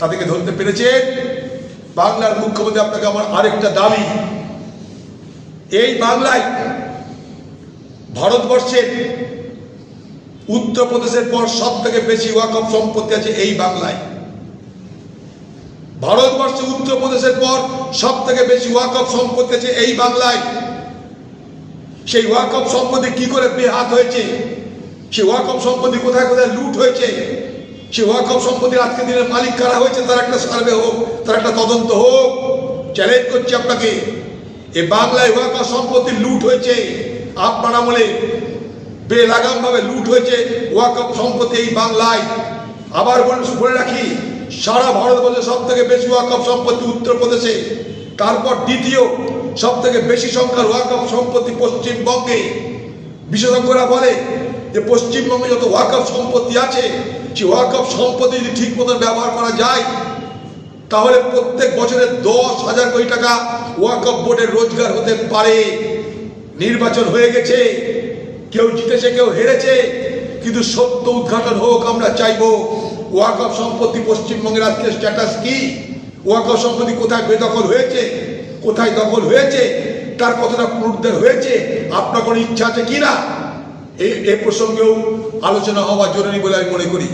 তাদেরকে ধরতে পেরেছেন বাংলার মুখ্যমন্ত্রী আপনাকে আমার আরেকটা দাবি। এই বাংলায় ভারতবর্ষের উত্তরপ্রদেশের পর সব থেকে বেশি ওয়াকফ সম্পত্তি আছে এই বাংলায়। ভারতবর্ষে উত্তরপ্রদেশের পর সব থেকে বেশি ওয়াকফ সম্পত্তি আছে এই বাংলায়। সেই ওয়াকফ সম্পত্তি কি করে বেহাত হয়েছে? সেই ওয়াকফ সম্পত্তি কোথায় কোথায় লুট হয়েছে? সেই ওয়াকফ সম্পত্তির আজকে দিনের মালিক কারা হয়েছে তার একটা সার্ভে হোক, তার একটা তদন্ত হোক। চ্যালেঞ্জ করছি আপনাকে। এ বাংলায় ওয়াকফ সম্পত্তি লুট হয়েছে। আপনার আমলে বেলাগাম ভাবে লুট হয়েছে ওয়াকফ সম্পত্তি এই বাংলায়। আবার বলে রাখি, সারা ভারতবর্ষে সব থেকে বেশি ওয়াকফ সম্পত্তি উত্তরপ্রদেশে, তারপর দ্বিতীয় সব থেকে বেশি সংখ্যার ওয়াকফ সম্পত্তি পশ্চিমবঙ্গে। বিশেষজ্ঞরা বলে যে পশ্চিমবঙ্গে যত ওয়াকফ সম্পত্তি আছে, সেই ওয়াকফ সম্পত্তি যদি ঠিক মতন ব্যবহার করা যায়, তাহলে প্রত্যেক বছরে দশ হাজার কোটি টাকা ওয়াকফ বোর্ডের রোজগার হতে পারে। নির্বাচন হয়ে গেছে, কেউ জিতেছে, কেউ হেরেছে, কিন্তু সত্য উদ্ঘাটন হোক, আমরা চাইব ওয়াকফ সম্পত্তি পশ্চিমবঙ্গের আজকে স্ট্যাটাস কি? ওয়াকফ সম্পত্তি কোথায় বেদখল হয়েছে, কোথায় দখল হয়েছে, তার কতটা পুনরুদ্ধার হয়েছে, আপনার কোনো ইচ্ছা আছে কি না এ এ প্রসঙ্গেও আলোচনা হওয়া জরুরি বলে আমি মনে করি।